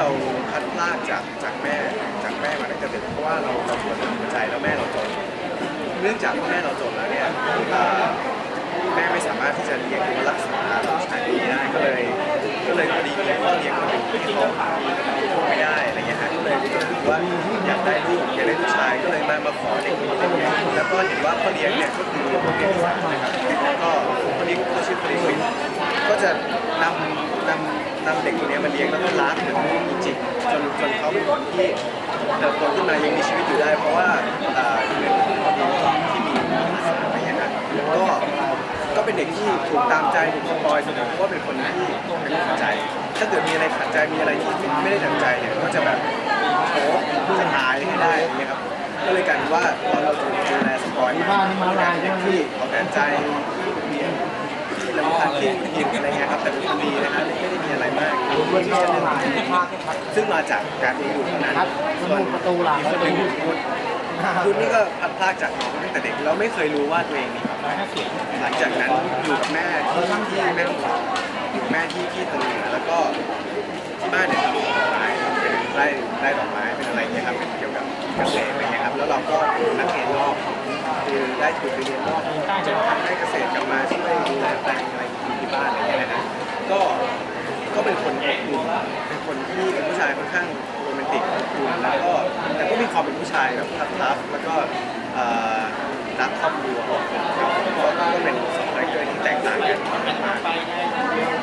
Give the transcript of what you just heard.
เราพัดพรากจากจากแม่จากแม่มาตั้งแต่เด็กเพราะว่าเราเราปวดหัวใจแล้วแม่เราจนเนื่องจากว่าแม่เราจนแล้วเนี่ยเอ่อแม่ไม่สามารถที่จะเลี้ยงหรือว่ารักษาลูกชายคนนี้ได้ก็เลย ก็เลยพอดีมีพ่อเลี้ยงคนหนึ่งที่เขาไม่ได้อะไรเงี้ยฮะก็เลยก็เลยรู้สึกว่าอยากได้ลูกอยากได้ลูกชายก็เลยมามาขอเด็กคนนี้แล้วก็เห็นว่าพ่อเลี้ยงเนี่ยก็คือพ่อเลี้ยงที่สามนะครับแล้วก็คนนี้เขาชื่อฟรีวินก็จะ นำเด็กคนนี้มาเลี้ยงแล้วก็รักเหมือนลูกจริงๆจนจนเขาเป็นคนที่เติบโตขึ้นมายังมีชีวิตอยู่ได้ เพราะว่าเอ่อเหมือนพ่องที่มีอาสาอะไรอย่างเงี้ยนะก็ก็เป็นเด็กที่ถูกตามใจถูกสปอยเสมอเพราะว่าเป็นคนที่เป็นคนขัดใจ ถ้าเกิดมีอะไรขัดใจมีอะไรที่ไม่ได้ดังใจเนี่ยก็จะแบบโอ้จะหายให้ได้อย่างเงี้ยครับก็เลยกลายเป็นว่าพอนเราถูกดูแลสปอยมาเป็นเด็กที่เอาแต่ใจมีที่ลำพันที่ผิดอะไรเงี้ยครับแต่เป็นคนดีนะครับ ม่ได้มีอะไรมากซึ่งมาจากการที่อยู่เท่านั้นส่วนประตูหลังคนหนึ่งคุณคุณนี่ก็พัดพลากจากน้องตั้งแต่เด็กเราไม่เคยรู้ว่าตัวเองมีความรักหลังจากนั้นอยู่กับแม่ที่ที่แม่ต้องสอนอยู่กับแม่ที่ที่ทางเหนือแล้วก็ที่บ้านเนี่ยทำดอกไม้เป็นไร่ไร่ดอกไม้เป็นอะไรเงี้ยครับเป็นเกี่ยวกับเกษตรอะไรเงี้ยครับแล้วเราก็เป็นนักเรียนนอกคือได้ทุนไปเรียนนอก ข้างโรแมนติกอบอุ่นแล้วก็แต่ก็มีความเป็นผู้ชายแบบทัฟๆแล้วก็รักครอบครัวครับก็ก็เป็น